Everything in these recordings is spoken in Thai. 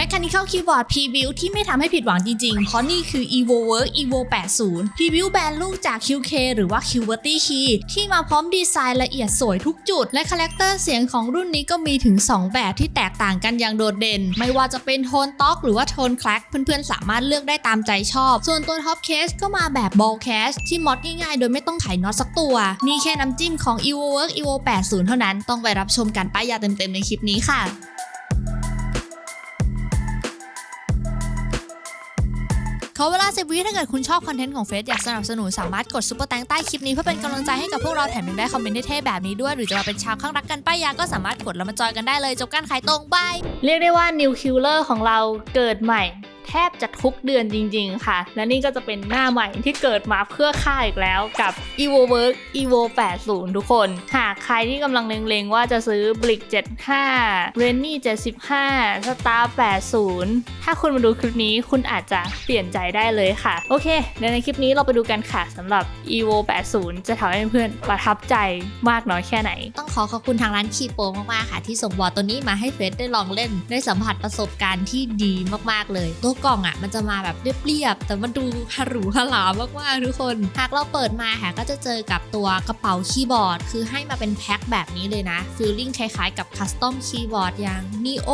Mechanical Keyboard Preview ที่ไม่ทำให้ผิดหวังจริงๆ เพราะนี่คือ EvoWork Evo 80 Preview แบรนด์ลูกจาก QK หรือว่า QWERTY Key ที่มาพร้อมดีไซน์ละเอียดสวยทุกจุด และคาแรคเตอร์เสียงของรุ่นนี้ก็มีถึง 2 แบบที่แตกต่างกันอย่างโดดเด่น ไม่ว่าจะเป็นโทนต็อกหรือว่าโทนแคลกเพื่อนๆ สามารถเลือกได้ตามใจชอบ ส่วนตัวท็อปเคสก็มาแบบบอลแคสที่มอดง่ายๆ โดยไม่ต้องไขน็อตสักตัวมีแค่น้ำจิ้มของ EvoWork Evo 80 เท่านั้นต้องไปรับชมกันป้ายยาเต็มๆในคลิปนี้ค่ะ ขอเวลาสิบวิถ้าเกิดคุณชอบคอนเทนต์ของเฟซอยากสนับสนุนสามารถกดซุปเปอร์แตงใต้คลิปนี้เพื่อเป็นกำลังใจให้กับพวกเราแถมยังได้คอมเมนต์เท่ๆแบบนี้ด้วย หรือจะมาเป็นชาวข้างรักกันป้ายยาก็สามารถกดแล้วมาจอยกันได้เลยจบการขายตรงบายเรียกได้ว่านิวคิลเลอร์ของเราเกิดใหม่ แทบจะทุกเดือนจริง ๆ ค่ะ และนี่ก็จะเป็นหน้าใหม่ที่เกิดมาเพื่อค่ายอีกแล้วกับ evo work evo 80 ทุกคน หากใครที่กำลังเล็งๆ ว่าจะซื้อ blick 75 renny 75 star 80 ถ้าคุณมาดูคลิปนี้คุณอาจจะเปลี่ยนใจได้เลยค่ะ โอเคเดี๋ยวในคลิปนี้เราไปดูกันค่ะสำหรับ evo 80 จะทำให้เพื่อนประทับใจมากน้อยแค่ไหน ต้องขอขอบคุณทางร้านคีโปมากๆค่ะ ที่ส่งบอร์ดตัวนี้มาให้เฟสได้ลองเล่นได้สัมผัสประสบการณ์ที่ดีมากๆเลยตัวกล่องอะมันจะมาแบบเรียบๆแต่มันดูฮารูฮาลามากๆทุกคน หากเราเปิดมาค่ะก็จะเจอกับตัวกระเป๋าคีย์บอร์ด คือให้มาเป็นแพ็คแบบนี้เลยนะฟีลลิ่งคล้ายๆกับคัสตอมคีย์บอร์ดอย่าง Neo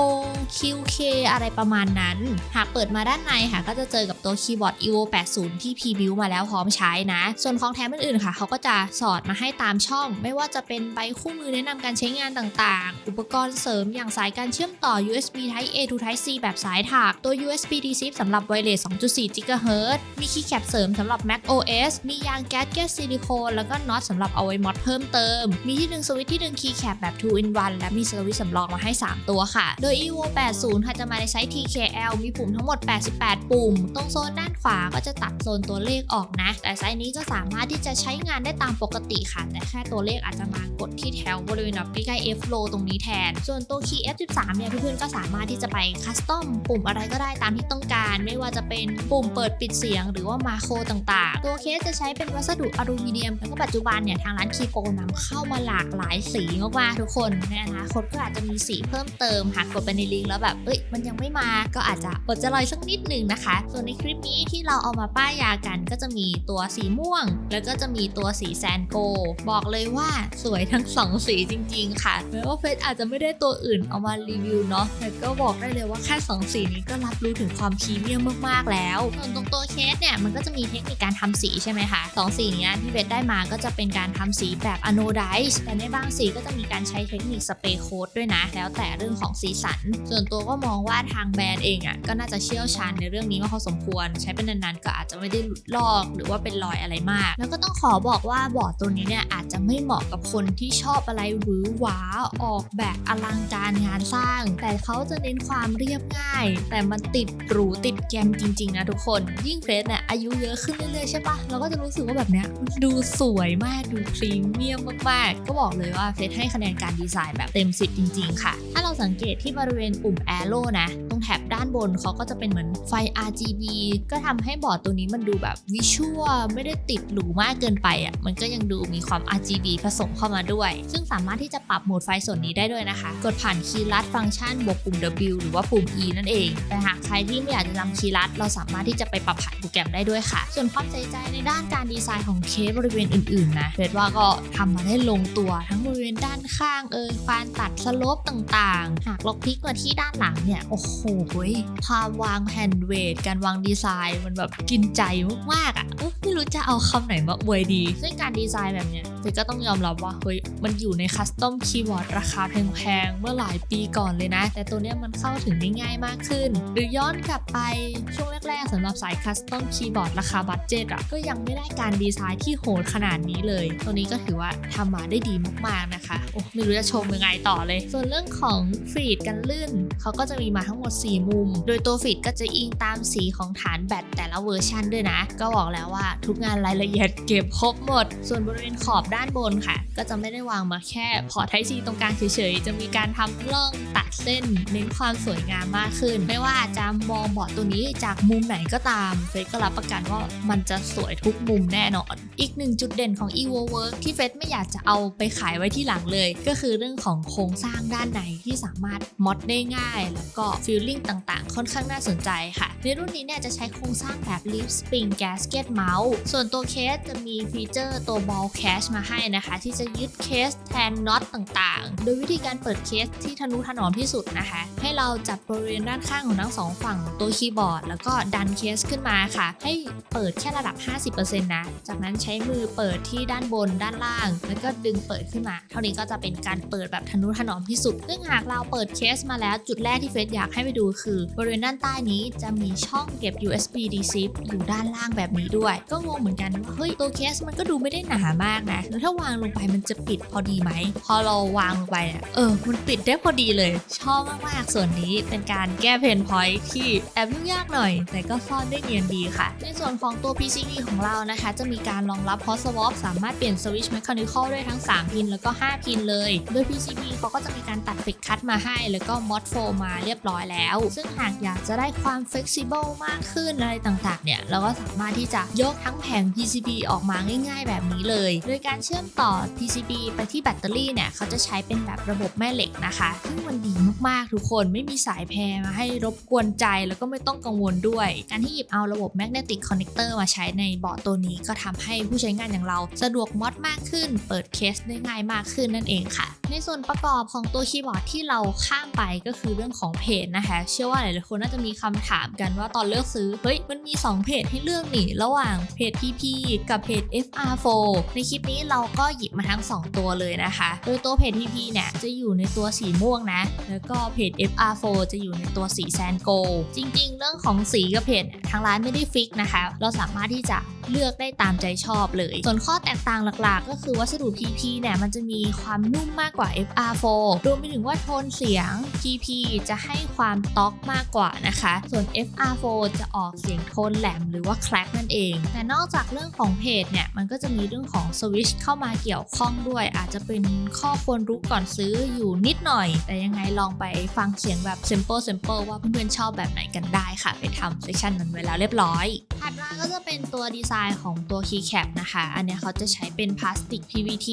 QK อะไรประมาณนั้น หากเปิดมาด้านในค่ะก็จะเจอกับตัวคีย์บอร์ด Evo 80 ที่พรีบิวมาแล้วพร้อมใช้นะ ส่วนของแถมอื่นๆค่ะเขาก็จะสอดมาให้ตามช่อง ไม่ว่าจะเป็นใบคู่มือแนะนำการใช้งานต่างๆ อุปกรณ์เสริมอย่างสายการเชื่อมต่อ USB Type A to Type C แบบสายถากตัว USB D-Zip สำหรับไวเลส 2.4 GHz มีคีย์แคปเสริมสำหรับ Mac OS มียางแก๊สเกตซิลิโคนแล้วก็น็อตสำหรับเอาไว้มอดเพิ่มเติม มีที่ดึงสวิตช์ที่ดึงคีย์แคปแบบ 2 in 1 และมีสวิตช์สำรองมาให้ 3 ตัวค่ะ โดย evo 80 ค่ะจะมาในไซส์ TKL มีปุ่มทั้งหมด 88 ปุ่ม ตรงโซนด้านขวาก็จะตัดโซนตัวเลขออกนะ แต่ไซส์นี้ก็สามารถที่จะใช้งานได้ตามปกติค่ะ แต่แค่ตัวเลขอาจจะมากดที่แถวบริเวณแบบใกล้ๆ F low ตรงนี้แทน ส่วนตัวคีย์ F13 เนี่ยเพื่อนๆก็สามารถที่จะไปคัสตอมปุ่มอะไรก็ได้ตามที่ต้องการไม่ว่าจะเป็นปุ่มเปิดปิดเสียงหรือว่ามาโครต่างๆ ตัวเคสจะใช้เป็นวัสดุอลูมิเนียมแล้วก็ปัจจุบันเนี่ยทางร้านคีโปนำเข้ามาหลากหลายสีมากๆทุกคนในอนาคตก็อาจจะมีสีเพิ่มเติมหากกดไปในลิงก์แล้วแบบเอ้ยมันยังไม่มาก็อาจจะอดจะรอยสักนิดหนึ่งนะคะ ส่วนในคลิปนี้ที่เราเอามาป้ายยากันก็จะมีตัวสีม่วง แล้วก็จะมีตัวสีแซนโก บอกเลยว่าสวยทั้งสองสีจริง ๆ ค่ะแม้ว่าเฟซอาจจะไม่ได้ตัวอื่นเอามารีวิวเนาะแต่ก็บอกได้เลยว่าแค่สองสีนี้ก็รับรู้ถึงความพรีเมียมมากๆแล้วส่วนตรงตัวเคสเนี่ยมันก็จะมีเทคนิคการทำสีใช่ไหมคะสองสีนี้ที่เบสได้มาก็จะเป็นการทำสีแบบอโนไดซ์แต่ในบางสีก็จะมีการใช้เทคนิคสเปรย์โค้ดด้วยนะ แล้วแต่เรื่องของสีสัน ส่วนตัวก็มองว่าทางแบรนด์เองอะก็น่าจะเชี่ยวชาญในเรื่องนี้มากพอสมควร ใช้เป็นนานๆก็อาจจะไม่ได้หลุดลอกหรือว่าเป็นรอยอะไรมาก แล้วก็ต้องขอบอกว่าบอร์ดตัวนี้เนี่ยอาจจะไม่เหมาะกับคนที่ชอบอะไรหวือหวาออกแบบอลังการงานสร้าง แต่เขาจะเน้นความเรียบง่าย แต่มันติดหรูติดแกมจริง ๆ นะทุกคน ยิ่งเฟรสเนี่ยอายุเยอะขึ้นเรื่อยๆใช่ปะเราก็จะรู้สึกว่าแบบเนี้ยดูสวยมากดูพรีเมียมมากๆ ก็บอกเลยว่าเฟรสให้คะแนนการดีไซน์แบบเต็มสิบจริง ๆ ค่ะ ถ้าเราสังเกตที่บริเวณปุ่ม Arrow นะ ตรงแถบด้านบนเขาก็จะเป็นเหมือนไฟ RGB ก็ทำให้บอร์ดตัวนี้มันดูแบบวิชวลไม่ได้ติดหรูมากเกินไปอะมันก็ยังดูมีความ RGB ผสมเข้ามาด้วย ซึ่งสามารถที่จะปรับโหมดไฟส่วนนี้ได้ด้วยนะคะ กดผ่านคีย์ลัดฟังก์ชันบวกปุ่ม W หรือว่าปุ่ม E นั่นเองแต่หากใครที่ไม่อยากจะจำคีรัดเราสามารถที่จะไปปรับผ่านโปรแกรมได้ด้วยค่ะ ส่วนความใจใจในด้านการดีไซน์ของเคสบริเวณอื่นๆนะเฟดว่าก็ทำมาได้ลงตัวทั้งบริเวณด้านข้างเอยการตัดสลบต่างๆ หากเราพลิกมาที่ด้านหลังเนี่ย โอ้โหความวางแผ่นเวท การวางดีไซน์มันแบบกินใจมากๆอะ รู้จะเอาคำไหนมาอวยดี ซึ่งการดีไซน์แบบเนี้ยเฟก็ต้องยอมรับว่าเฮ้ยมันอยู่ในคัสตอมคีย์บอร์ดราคาแพงๆ เมื่อหลายปีก่อนเลยนะ แต่ตัวเนี้ยมันเข้าถึงได้ง่ายมากขึ้น หรือย้อนกลับไปช่วงแรกๆสำหรับสายคัสตอมคีย์บอร์ดราคาบัตเจ็ตอะก็ยังไม่ได้การดีไซน์ที่โหดขนาดนี้เลย ตัวนี้ก็ถือว่าทำมาได้ดีมากๆนะคะโอ้ไม่รู้จะชมยังไงต่อเลย ส่วนเรื่องของฟีดกันลื่นเขาก็จะมีมาทั้งหมด 4 มุม โดยตัวฟีดก็จะอิงตามสีของฐานแบตแต่ละเวอร์ชันด้วยนะ ก็บอกแล้วว่าทุกงานรายละเอียดเก็บครบหมด ส่วนบริเวณขอบด้านบนค่ะ ก็จะไม่ได้วางมาแค่พอไทซีตรงกลางเฉยๆ จะมีการทำร่องตัดเส้น เน้นความสวยงามมากขึ้น ไม่ว่าจะมองบอร์ดตัวนี้จากมุมไหนก็ตามเฟซก็รับประกันว่ามันจะสวยทุกมุมแน่นอน อีกหนึ่งจุดเด่นของ evo work ที่เฟซไม่อยากจะเอาไปขายไว้ที่หลังเลย ก็คือเรื่องของโครงสร้างด้านในที่สามารถมอดได้ง่าย แล้วก็ฟีลลิ่งต่างๆ ค่อนข้างน่าสนใจค่ะในรุ่นนี้เนี่ยจะใช้โครงสร้างแบบ Leaf Spring Gasket Mount ส่วนตัวเคสจะมีฟีเจอร์ตัว Ball Cache มาให้นะคะ ที่จะยึดเคสแทนน็อตต่างๆ โดยวิธีการเปิดเคสที่ทะนุถนอมที่สุดนะคะ ให้เราจับบริเวณด้านข้างของทั้งสองฝั่งตัวคีย์บอร์ด แล้วก็ดันเคสขึ้นมาค่ะ ให้เปิดแค่ระดับ 50%นะ จากนั้นใช้มือเปิดที่ด้านบนด้านล่าง แล้วก็ดึงเปิดขึ้นมา เท่านี้ก็จะเป็นการเปิดแบบทะนุถนอมที่สุด ซึ่งหากเราเปิดเคสมาแล้วจุดแรกที่เฟซอยากให้ไปดูคือบริเวณด้านใต้นี้จะมีช่องเก็บ USB D-Zip อยู่ด้านล่างแบบนี้ด้วย ก็็งงเหมือนกันว่าเฮ้ยตัวเคสมันก็ดูไม่ได้หนามากนะ แล้วถ้าวางลงไปมันจะปิดพอดีไหม พอเราวางลงไปเนี่ยเออ มันปิดได้พอดีเลย ชอบมากๆ ส่วนนี้เป็นการแก้เพนพอยที่แอบยุ่งยากหน่อย แต่ก็ซ่อนได้เนียนดีค่ะ ในส่วนของตัว PCB ของเรานะคะ จะมีการรองรับ hot swap สามารถเปลี่ยนสวิตช์ mechanical ได้ทั้ง 3 พินแล้วก็ 5 พินเลย โดย PCB เขาก็จะมีการตัดฟิกคัตมาให้ แล้วก็ mod โฟมาเรียบร้อยแล้ว ซึ่งหากอยากจะได้ความ flexible มากขึ้นอะไรต่างๆ เนี่ย เราก็สามารถที่จะยกทั้งแผง PCB ออกมาง่าย ๆ แบบนี้เลย โดยการเชื่อมต่อ PCB ไปที่แบตเตอรี่เนี่ยเขาจะใช้เป็นแบบระบบแม่เหล็กนะคะซึ่งมันดีมากๆทุกคนไม่มีสายแพรมาให้รบกวนใจแล้วก็ไม่ต้องกังวลด้วย การที่หยิบเอาระบบ magnetic connector มาใช้ในบอร์ดตัวนี้ก็ทำให้ผู้ใช้งานอย่างเราสะดวกมอดมากขึ้น เปิดเคสได้ง่ายมากขึ้นนั่นเองค่ะ ในส่วนประกอบของตัวคีย์บอร์ดที่เราข้ามไปก็คือเรื่องของเพจนะคะ เชื่อว่าหลายๆคนน่าจะมีคำถามกันว่าตอนเลือกซื้อเฮ้ยมันมี 2 เพจให้เลือกนี่ระหว่างเพจ PP กับเพจ FR4 ในคลิปนี้เราก็หยิบมาทั้ง 2 ตัวเลยนะคะ โดยตัวเพจ PP เนี่ยจะอยู่ในตัวสีม่วงนะ แล้วก็เพจ FR4 จะอยู่ในตัวสีแซนโก จริงๆ เรื่องของสีกับเพจทางร้านไม่ได้ฟิกนะคะ เราสามารถที่จะเลือกได้ตามใจชอบเลย ส่วนข้อแตกต่างหลักๆ ก็คือวัสดุ PP เนี่ยมันจะมีความนุ่มมากกว่า FR4 รวมไปถึงว่าโทนเสียง PP จะให้ความต็อกมากกว่านะคะ ส่วน FR4 จะออกเสียงโทนแหลมหรือว่าแคลกนั่นเองแต่นอกจากเรื่องของเพจเนี่ย มันก็จะมีเรื่องของสวิชเข้ามาเกี่ยวข้องด้วย อาจจะเป็นข้อควรรู้ก่อนซื้ออยู่นิดหน่อย แต่ยังไงลองไปฟังเสียงแบบ simple simple ว่าเพื่อนๆชอบแบบไหนกันได้ค่ะ ไปทำเซสชันนั้นไว้แล้วเรียบร้อย ถัดมาก็จะเป็นตัวดีไซน์ของตัว keycap นะคะ อันนี้เขาจะใช้เป็นพลาสติก PVT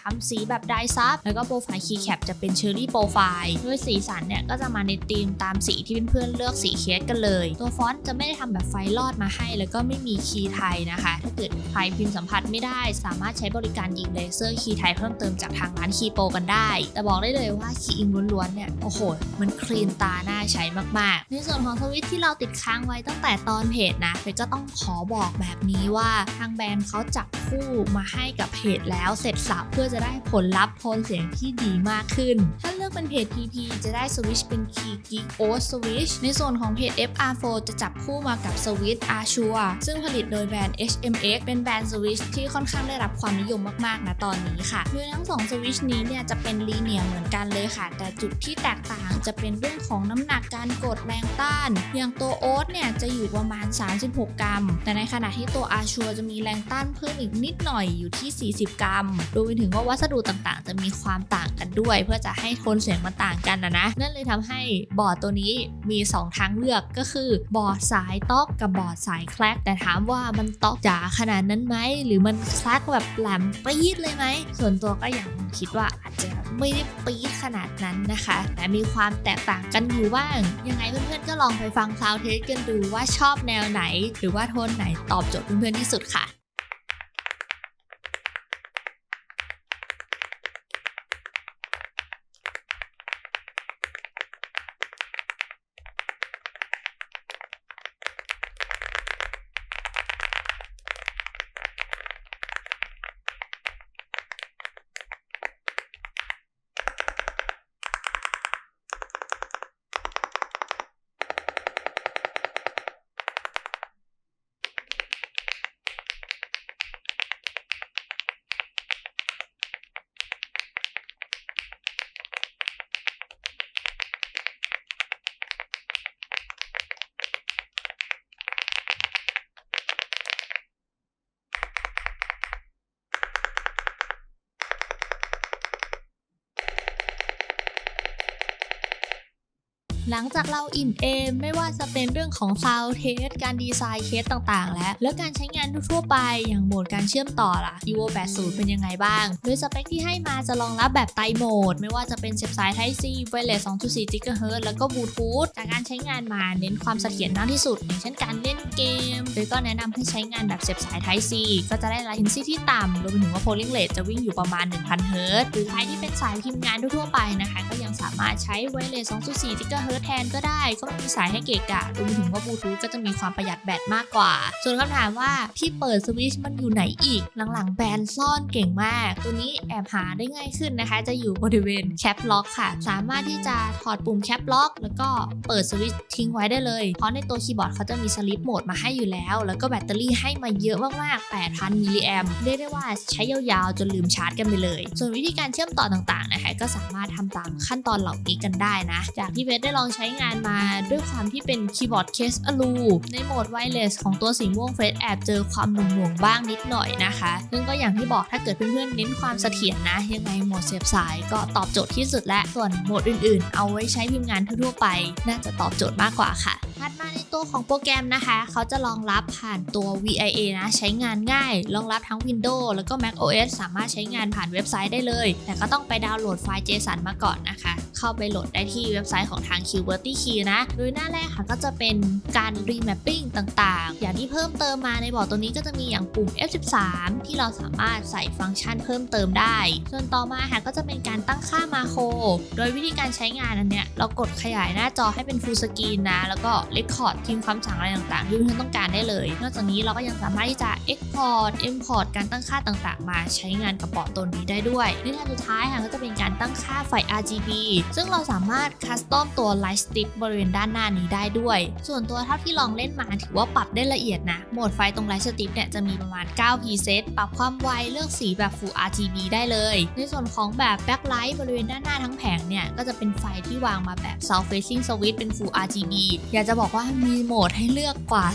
ทำสีแบบไดซับ แล้วก็โปรไฟล์ keycap จะเป็นเชอร์รี่โปรไฟล์ด้วยสีสันเนี่ยก็จะมาในธีมตามสีที่เพื่อนๆเลือกสีเคสกันเลย ตัวฟอนต์จะไม่ได้ทำแบบไฟลอดมาให้ แล้วก็ไม่มีคีย์ไทยนะคะ ถ้าเกิดใครพิมพ์สัมผัสไม่ได้ สามารถใช้บริการยิงเลเซอร์คีย์ไทยเพิ่มเติมจากทางร้านคีย์โปรกันได้ แต่บอกได้เลยว่าคีย์อิงล้วนๆเนี่ยโอ้โหมันคลีนตาน่าใช้มากๆ ในส่วนของสวิตช์ที่เราติดค้างไว้ตั้งแต่ตอนเพจนะเฟก็ต้องขอบอกแบบนี้ว่าทางแบรนด์เขาจับ คู่มาให้กับเพจแล้วเสร็จสับเพื่อจะได้ผลลัพธ์โทนเสียงที่ดีมากขึ้น ถ้าเลือกเป็นเพจ PP จะได้สวิชเป็น Key Geek o s Switch ในส่วนของเพจ FR4 จะจับคู่มากับสวิช์ Ashura ซึ่งผลิตโดยแบรนด์ HMX เป็นแบรนด์สวิชที่ค่อนข้างได้รับความนิยมมากๆนะตอนนี้ค่ะโดยทั้งสองสวิชนี้เนี่ยจะเป็นลีเนียเหมือนกันเลยค่ะ แต่จุดที่แตกต่างจะเป็นเรื่องของน้ำหนักการกดแรงต้าน อย่างตัวโอ๊ตเนี่ยจะอยู่ประมาณ 36 กรัม แต่ในขณะที่ตัวอาชัวจะมีแรงต้านเพิ่มอีกนิดหน่อยอยู่ที่ 40 กรัมรวมไปถึงว่าวัสดุต่างๆ จะมีความต่างกันด้วย เพื่อจะให้โทนเสียงมันต่างกันนะนะนั่นเลยทำให้บอร์ดตัวนี้มี 2 ทางเลือกก็คือบอร์ดสายต๊อกกับบอร์ดสายแคลกแต่ถามว่ามันต๊อกจ๋าขนาดนั้นไหมหรือมันแคลกแบบแหลมปี๊ดเลยไหมส่วนตัวก็ยังคิดว่าอาจจะไม่ได้ปี๊ดขนาดนั้นนะคะ แต่มีความแตกต่างกันอยู่บ้าง ยังไงเพื่อนๆก็ลองไปฟังซาวเทสกันดูว่าชอบแนวไหน หรือว่าโทนไหนตอบโจทย์เพื่อนๆที่สุดค่ะ หลังจากเราอิ่มเอม ไม่ว่าจะเป็นเรื่องของ Sound Test การดีไซน์เคสต่างๆ แล้วแล้วการใช้งานทั่วไปอย่างโหมดการเชื่อมต่อล่ะ Evo 80 เป็นยังไงบ้าง โดยสเปคที่ให้มาจะรองรับแบบไตรโหมด ไม่ว่าจะเป็นเสียบสาย Type C Wireless 2.4 GHz แล้วก็บลูทูธจากการใช้งานมาเน้นความเสถียรมากที่สุด อย่างเช่นการเล่นเกม โดยก็แนะนำให้ใช้งานแบบเสียบสาย Type C ก็จะได้ latency ที่ต่ำรวมไปถึงว่า polling rate จะวิ่งอยู่ประมาณ 1,000 Hz หรือใครที่เป็นสายพิมพ์งานทั่วไปนะคะ ก็ยังสามารถใช้ wireless 2.4 GHz แทนก็ได้ ก็ไม่มีสายให้เกะกะรวมถึงว่าบลูทูธก็จะมีความประหยัดแบตมากกว่า ส่วนคำถามว่าที่เปิดสวิตช์มันอยู่ไหนอีก หลังๆแบรนด์ซ่อนเก่งมาก ตัวนี้แอบหาได้ง่ายขึ้นนะคะ จะอยู่บริเวณแคปล็อกค่ะ สามารถที่จะถอดปุ่มแคปล็อกแล้วก็เปิดสวิตช์ทิ้งไว้ได้เลย เพราะในตัวคีย์บอร์ดเขาจะมีสลิปโหมดมาให้อยู่แล้ว แล้วก็แบตเตอรี่ให้มาเยอะมากๆ 8,000 มิลลิแอมเรียกได้ว่าใช้ยาวๆ จนลืมชาร์จกันไปเลย ส่วนวิธีการเชื่อมต่อต่างๆนะคะก็สามารถทำตามขั้นตอนเหล่านี้กันได้นะ จากที่เวสได้ลองใช้งานมาด้วยความที่เป็นคีย์บอร์ดเคสอลูในโหมดไวเลสของตัวสีม่วงเฟสแอบเจอความหน่วงๆบ้างนิดหน่อยนะคะซึ่งก็อย่างที่บอกถ้าเกิดเพื่อนๆเน้นความเสถียรนะ ยังไงโหมดเสียบสายก็ตอบโจทย์ที่สุดและส่วนโหมดอื่นๆ เอาไว้ใช้พิมพ์งานทั่วๆไป น่าจะตอบโจทย์มากกว่าค่ะถัดมาในตัวของโปรแกรมนะคะ เขาจะรองรับผ่านตัว VIA นะ ใช้งานง่าย รองรับทั้ง Windows แล้วก็ Mac OS สามารถใช้งานผ่านเว็บไซต์ได้เลย แต่ก็ต้องไปดาวน์โหลดไฟล์ JSON มาก่อนนะคะ เข้าไปโหลดได้ที่เว็บไซต์ของทาง Qwerty Key นะ โดยหน้าแรกค่ะก็จะเป็นการ remapping ต่างๆ อย่างที่เพิ่มเติมมาในบอร์ดตัวนี้ก็จะมีอย่างปุ่ม F13 ที่เราสามารถใส่ฟังก์ชันเพิ่มเติมได้ ส่วนต่อมาค่ะก็จะเป็นการตั้งค่ามาโคร โดยวิธีการใช้งานอันเนี้ยเรากดขยายหน้าจอให้เป็น full screen นะ แล้วก็ record ทิ้งความสั่งอะไรต่างๆที่เพื่อนต้องการได้เลย นอกจากนี้เราก็ยังสามารถที่จะ export import การตั้งค่าต่างๆ มาใช้งานกับบอร์ดตัวนี้ได้ด้วยในทางสุดท้ายค่ะก็จะเป็นการตั้งค่าไฟ RGB ซึ่งเราสามารถ custom ตัว light strip บริเวณด้านหน้านี้ได้ด้วย ส่วนตัวเท่าที่ลองเล่นมาถือว่าปรับได้ละเอียดนะ โหมดไฟตรง light strip เนี่ยจะมีประมาณ 9 preset ปรับความไวเลือกสีแบบ full RGB ได้เลย ในส่วนของแบบ backlight บริเวณด้านหน้าทั้งแผงเนี่ย ก็จะเป็นไฟที่วางมาแบบ south facing switch เป็น full RGB อยากจะบอกว่ามีโหมดให้เลือกกว่า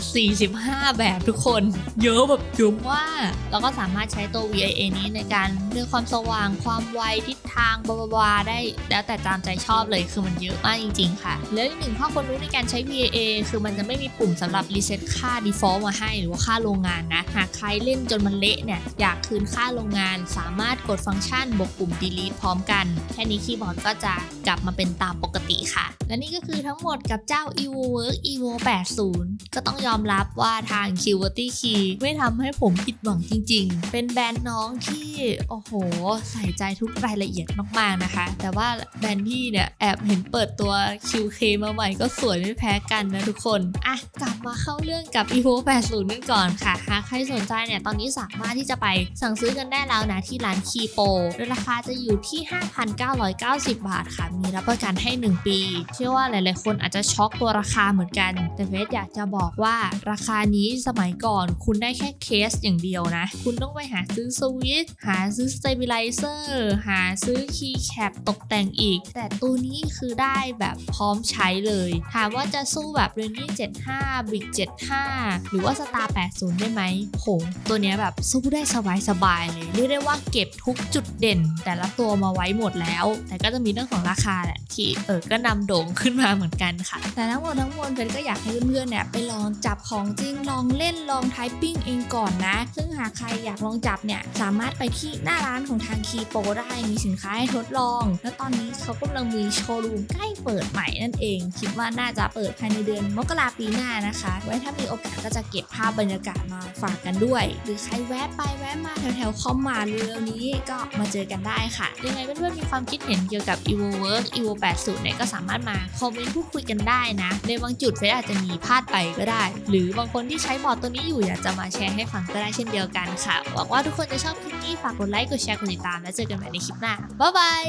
45 แบบทุกคน เยอะแบบเยอะมากแล้วก็สามารถใช้ตัว VIA นี้ในการเลือกความสว่างความไวทิศทางบลาบลาได้ แล้วแต่ตามใจชอบเลยคือมันเยอะมากจริง ๆ ค่ะแล้วอีกหนึ่งข้อควรรู้ในการใช้ VIA คือมันจะไม่มีปุ่มสำหรับ reset ค่า default มาให้ หรือว่าค่าโรงงานนะ หากใครเล่นจนมันเละเนี่ยอยากคืนค่าโรงงาน สามารถกดฟังก์ชันบวกปุ่ม delete พร้อมกัน แค่นี้คีย์บอร์ดก็จะกลับมาเป็นตามปกติค่ะ และนี่ก็คือทั้งหมดกับเจ้า evo work evo 80 ก็ต้องยอมรับว่าทาง q w e r t y Key ไม่ทำให้ผมผิดหวังจริง ๆ เป็นแบรนด์น้องที่ โอ้โห ใส่ใจทุกรายละเอียดมาก ๆ นะคะ แต่ว่าแบรนด์พี่เนี่ยแอบเห็นเปิดตัว QK มาใหม่ก็สวยไม่แพ้กันนะทุกคน อะ กลับมาเข้าเรื่องกับ evo 80กันก่อนค่ะหากใครสนใจเนี่ยตอนนี้สามารถที่จะไปสั่งซื้อกันได้แล้วนะที่ร้านคีโปโดยราคาจะอยู่ที่ 5,990 บาทค่ะ มีรับประกันให้ 1 ปี เชื่อว่าหลาย ๆ คนอาจจะช็อกตัวราคาเหมือนกัน แต่เฟสอยากจะบอกว่าราคานี้สมัยก่อนคุณได้แค่เคสอย่างเดียวนะ คุณต้องไปหาซื้อสวิตช์หาซื้อสเตเบลเซอร์หาซื้อคีย์แคปตกแต่งอีก แต่แต่ตัวนี้คือได้แบบพร้อมใช้เลย ถามว่าจะสู้แบบเรนนี่75 b r i 75 หรือว่า Star 80 ได้ไหมโห ตัวนี้แบบสู้ได้สบายๆเลย เรียกได้ว่าเก็บทุกจุดเด่น แต่ละตัวมาไว้หมดแล้ว แต่ก็จะมีเรื่องของราคาแหละที่เออก็นำโด่งขึ้นมาเหมือนกันค่ะ แต่ทั้งหมดทั้งมวลเฟนก็อยากให้เพื่อนๆเนี่ยไปลองจับของจริงลองเล่นลองไทปิ้งเองก่อนนะ ซึ่งหากใครอยากลองจับเนี่ยสามารถไปที่หน้าร้านของทางคีโปได้มีสินค้าให้ทดลอง แล้วตอนนี้เขาก็ำลังมีโชว์รูมใกล้เปิดใหม่นั่นเอง คิดว่าน่าจะเปิดภายในเดือนมกราปีหน้านะคะ ไว้ถ้ามีโอกาสก็จะเก็บภาพบรรยากาศมาฝากกันด้วย หรือใครแวะไปแวะมาแถวๆคอมมาเร็วๆนี้ก็มาเจอกันได้ค่ะ ยังไงเพื่อนๆมีความคิดเห็นเกี่ยวกับ evo work evo 80เนี่ยก็สามารถมาคอมเมนต์พูดคุยกันได้นะ ในบางจุดเฟซอาจจะมีพลาดไปก็ได้ หรือบางคนที่ใช้บอร์ดตัวนี้อยู่อยากจะมาแชร์ให้ฟังก็ได้เช่นเดียวกันค่ะ หวังว่าทุกคนจะชอบคลิปนี้ฝากกดไลค์กดแชร์กดติดตาม แล้วเจอกันใหม่ในคลิปหน้าบ๊ายบาย